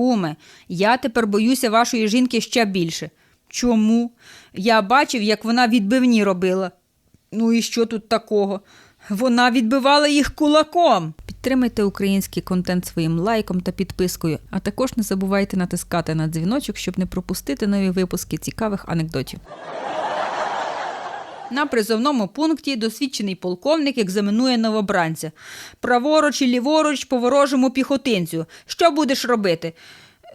Куме, я тепер боюся вашої жінки ще більше. Чому? Я бачив, як вона відбивні робила. Ну і що тут такого? Вона відбивала їх кулаком. Підтримайте український контент своїм лайком та підпискою, а також не забувайте натискати на дзвіночок, щоб не пропустити нові випуски цікавих анекдотів. На призовному пункті досвідчений полковник екзаменує новобранця. Праворуч і ліворуч по ворожому піхотинцю. Що будеш робити?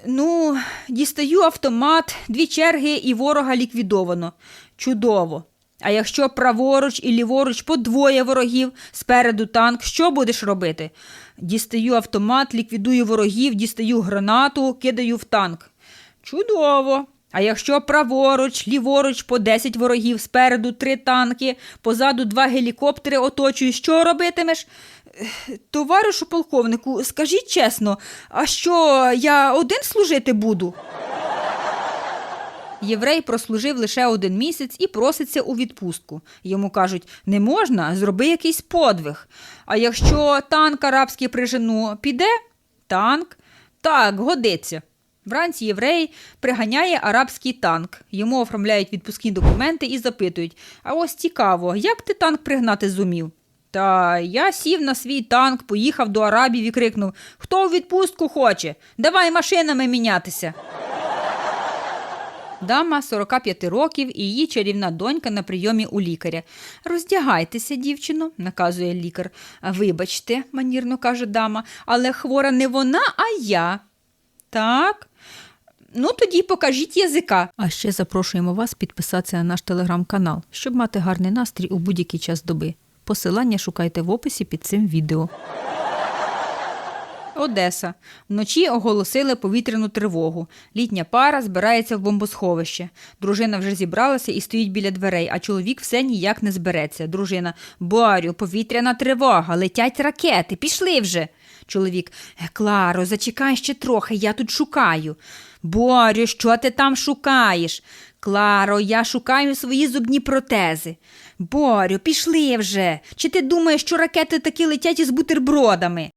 Ну, дістаю автомат, дві черги і ворога ліквідовано. Чудово. А якщо праворуч і ліворуч по двоє ворогів, спереду танк, що будеш робити? Дістаю автомат, ліквідую ворогів, дістаю гранату, кидаю в танк. Чудово. А якщо праворуч, ліворуч по 10 ворогів, спереду три танки, позаду два гелікоптери оточують, що робитимеш? Товаришу полковнику, скажіть чесно, а що я один служити буду? Єврей прослужив лише один місяць і проситься у відпустку. Йому кажуть: не можна, зроби якийсь подвиг. А якщо танк арабський прижену, піде? Танк? Так, годиться. Вранці єврей приганяє арабський танк. Йому оформляють відпускні документи і запитують: А ось цікаво, як ти танк пригнати зумів? Та я сів на свій танк, поїхав до арабів і крикнув: Хто у відпустку хоче? Давай машинами мінятися. Дама 45 років і її чарівна донька на прийомі у лікаря. Роздягайтеся, дівчино, наказує лікар. Вибачте, манірно каже дама, але хвора не вона, а я. Так. Ну, тоді покажіть язика. А ще запрошуємо вас підписатися на наш телеграм-канал, щоб мати гарний настрій у будь-який час доби. Посилання шукайте в описі під цим відео. Одеса. Вночі оголосили повітряну тривогу. Літня пара збирається в бомбосховище. Дружина вже зібралася і стоїть біля дверей, а чоловік все ніяк не збереться. Дружина Борю, повітряна тривога, летять ракети, пішли вже. Чоловік «Е, Кларо, зачекай ще трохи, я тут шукаю. Борю, що ти там шукаєш? Кларо, я шукаю свої зубні протези. Борю, пішли вже. Чи ти думаєш, що ракети таки летять із бутербродами?